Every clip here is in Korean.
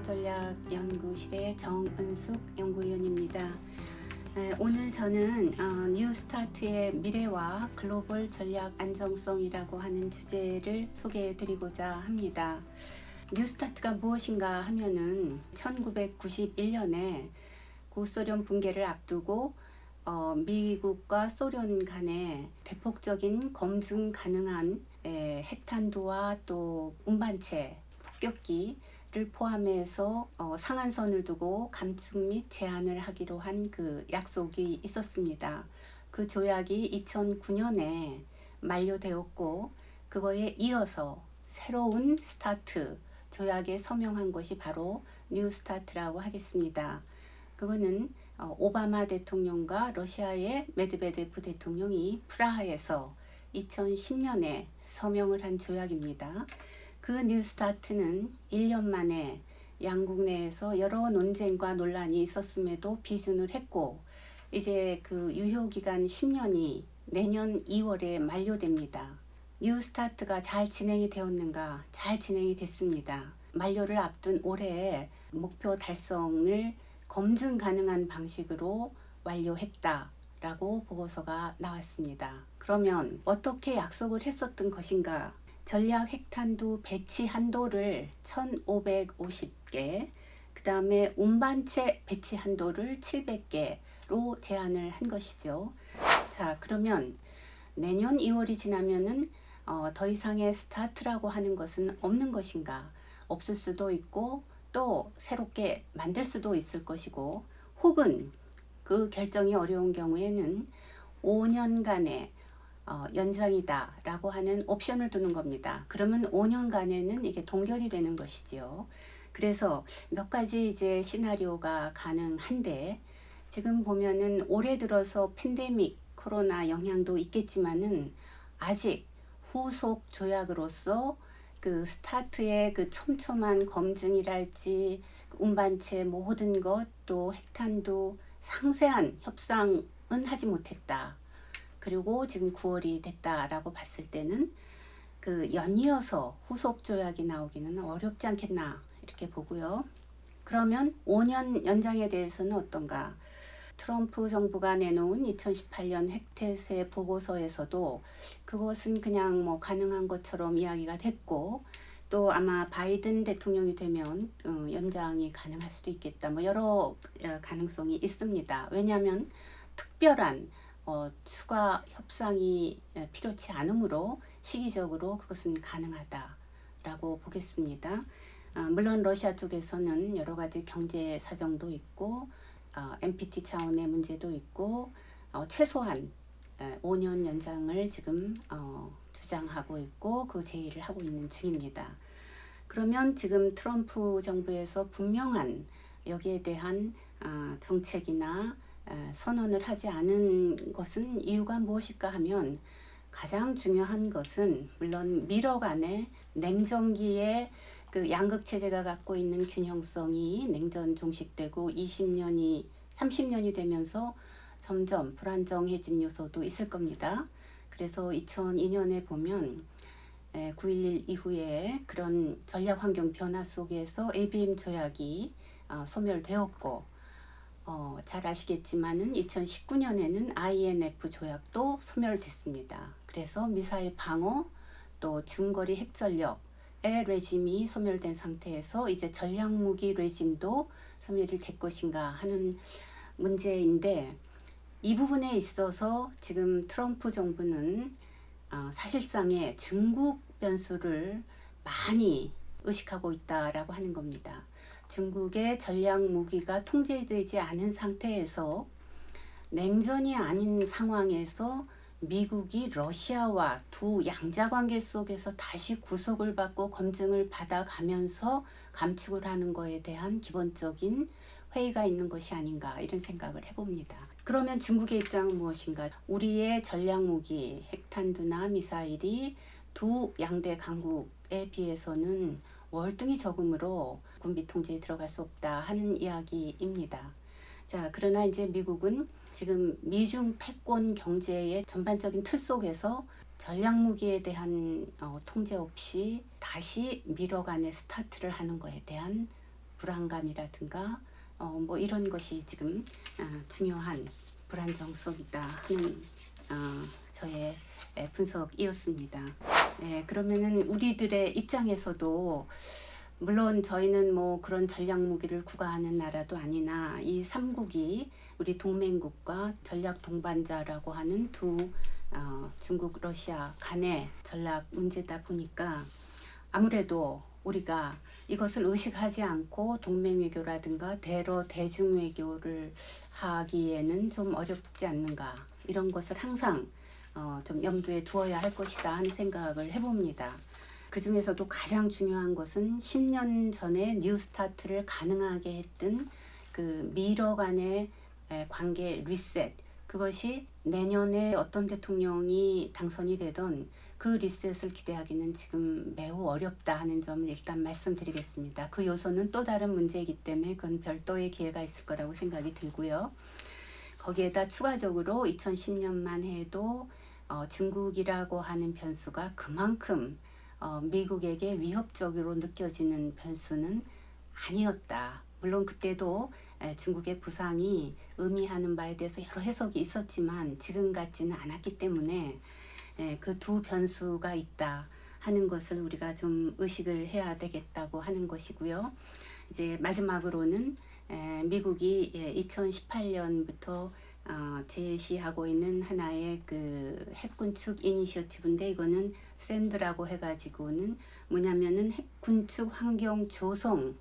안보전략연구실의 정은숙 연구위원입니다. 에, 오늘 저는 어, 뉴스타트의 미래와 글로벌 전략 안정성이라고 하는 주제를 소개해 드리고자 합니다. 뉴스타트가 무엇인가 하면은 1991년에 구소련 붕괴를 앞두고 어, 미국과 소련 간에 대폭적인 검증 가능한 에, 핵탄두와 또 운반체, 폭격기 를 포함해서 어, 상한선을 두고 감축 및 제한을 하기로 한 그 약속이 있었습니다. 그 조약이 2009년에 만료되었고 그거에 이어서 새로운 스타트 조약에 서명한 것이 바로 뉴 스타트라고 하겠습니다. 그거는 어, 오바마 대통령과 러시아의 메드베데프 대통령이 프라하에서 2010년에 서명을 한 조약입니다. 그 뉴스타트는 1년 만에 양국 내에서 여러 논쟁과 논란이 있었음에도 비준을 했고 이제 그 유효 기간 10년이 내년 2월에 만료됩니다. 뉴스타트가 잘 진행이 되었는가? 잘 진행이 됐습니다. 만료를 앞둔 올해 목표 달성을 검증 가능한 방식으로 완료했다라고 보고서가 나왔습니다. 그러면 어떻게 약속을 했었던 것인가? 전략 핵탄두 배치 한도를 1,550개, 그 다음에 운반체 배치 한도를 700개로 제한을 한 것이죠. 자, 그러면 내년 2월이 지나면은 어, 더 이상의 스타트라고 하는 것은 없는 것인가? 없을 수도 있고 또 새롭게 만들 수도 있을 것이고 혹은 그 결정이 어려운 경우에는 5년간의 어, 연장이다라고 하는 옵션을 두는 겁니다. 그러면 5년간에는 이게 동결이 되는 것이지요. 그래서 몇 가지 이제 시나리오가 가능한데 지금 보면은 올해 들어서 팬데믹 코로나 영향도 있겠지만은 아직 후속 조약으로서 그 스타트의 그 촘촘한 검증이랄지 운반체 모든 것 또 핵탄두 상세한 협상은 하지 못했다. 그리고 지금 9월이 됐다라고 봤을 때는 그 연이어서 후속 조약이 나오기는 어렵지 않겠나 이렇게 보고요. 그러면 5년 연장에 대해서는 어떤가? 트럼프 정부가 내놓은 2018년 핵태세 보고서에서도 그것은 그냥 뭐 가능한 것처럼 이야기가 됐고 또 아마 바이든 대통령이 되면 어, 연장이 가능할 수도 있겠다. 뭐 여러 어, 가능성이 있습니다. 왜냐하면 특별한 어, 추가 협상이 에, 필요치 않으므로 시기적으로 그것은 가능하다라고 보겠습니다. 어, 물론 러시아 쪽에서는 여러 가지 경제 사정도 있고 어, NPT 차원의 문제도 있고 어, 최소한 에, 5년 연장을 지금 어, 주장하고 있고 그 제의를 하고 있는 중입니다. 그러면 지금 트럼프 정부에서 분명한 여기에 대한 아, 정책이나 에, 선언을 하지 않은 것은 이유가 무엇일까 하면 가장 중요한 것은 물론 미러 간의 냉전기의 그 양극 체제가 갖고 있는 균형성이 냉전 종식되고 20년이 30년이 되면서 점점 불안정해진 요소도 있을 겁니다. 그래서 2002년에 보면 9.11 이후에 그런 전략 환경 변화 속에서 ABM 조약이 어, 소멸되었고 어, 잘 아시겠지만은 2019년에는 INF 조약도 소멸됐습니다. 그래서 미사일 방어 또 중거리 핵전력의 레짐이 소멸된 상태에서 이제 전략 무기 레짐도 소멸이 될 것인가 하는 문제인데 이 부분에 있어서 지금 트럼프 정부는 어, 사실상의 중국 변수를 많이 의식하고 있다라고 하는 겁니다. 중국의 전략 무기가 통제되지 않은 상태에서 냉전이 아닌 상황에서 미국이 러시아와 두 양자 관계 속에서 다시 구속을 받고 검증을 받아가면서 감축을 하는 것에 대한 기본적인 회의가 있는 것이 아닌가 이런 생각을 해봅니다. 그러면 중국의 입장은 무엇인가? 우리의 전략 무기, 핵탄두나 미사일이 두 양대 강국에 비해서는 월등히 적음으로 군비 통제에 들어갈 수 없다 하는 이야기입니다. 자, 그러나 이제 미국은 지금 미중 패권 경제의 전반적인 틀 속에서 전략 무기에 대한 어, 통제 없이 다시 미러 간의 스타트를 하는 것에 대한 불안감이라든가 어, 뭐 이런 것이 지금 어, 중요한 불안정성이다 하는 어, 저의 에, 분석이었습니다. 예, 그러면은 우리들의 입장에서도 물론 저희는 뭐 그런 전략 무기를 구가하는 나라도 아니나 이 삼국이 우리 동맹국과 전략 동반자라고 하는 두 어, 중국, 러시아 간의 전략 문제다 보니까 아무래도 우리가 이것을 의식하지 않고 동맹 외교라든가 대러 대중 외교를 하기에는 좀 어렵지 않는가 이런 것을 항상 어, 좀 염두에 두어야 할 것이다 하는 생각을 해봅니다. 그 중에서도 가장 중요한 것은 10년 전에 뉴스타트를 가능하게 했던 그 미러 간의 에, 관계 리셋 그것이 내년에 어떤 대통령이 당선이 되던 그 리셋을 기대하기는 지금 매우 어렵다 하는 점을 일단 말씀드리겠습니다. 그 요소는 또 다른 문제이기 때문에 그건 별도의 기회가 있을 거라고 생각이 들고요. 거기에다 추가적으로 2010년만 해도 어, 중국이라고 하는 변수가 그만큼 어, 미국에게 위협적으로 느껴지는 변수는 아니었다. 물론 그때도 에, 중국의 부상이 의미하는 바에 대해서 여러 해석이 있었지만 지금 같지는 않았기 때문에 그 두 변수가 있다 하는 것을 우리가 좀 의식을 해야 되겠다고 하는 것이고요. 이제 마지막으로는 에, 미국이 예, 2018년부터 어, 제시하고 있는 하나의 그 핵군축 이니셔티브인데 이거는 샌드라고 해가지고는 뭐냐면은 핵군축 환경 조성을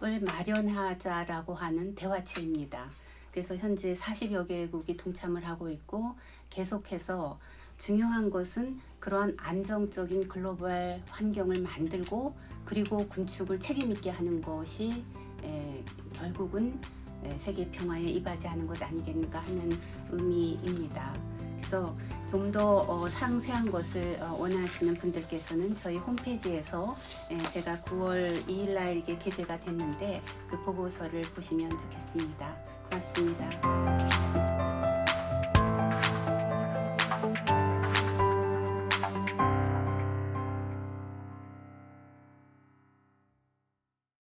마련하자라고 하는 대화체입니다. 그래서 현재 40여 개국이 동참을 하고 있고 계속해서 중요한 것은 그러한 안정적인 글로벌 환경을 만들고 그리고 군축을 책임 있게 하는 것이 에, 결국은 에, 세계 평화에 이바지하는 것 아니겠는가 하는 의미입니다. 그래서 좀더 어, 상세한 것을 어, 원하시는 분들께서는 저희 홈페이지에서 에, 제가 9월 2일 날 이게 게재가 됐는데 그 보고서를 보시면 좋겠습니다. 고맙습니다.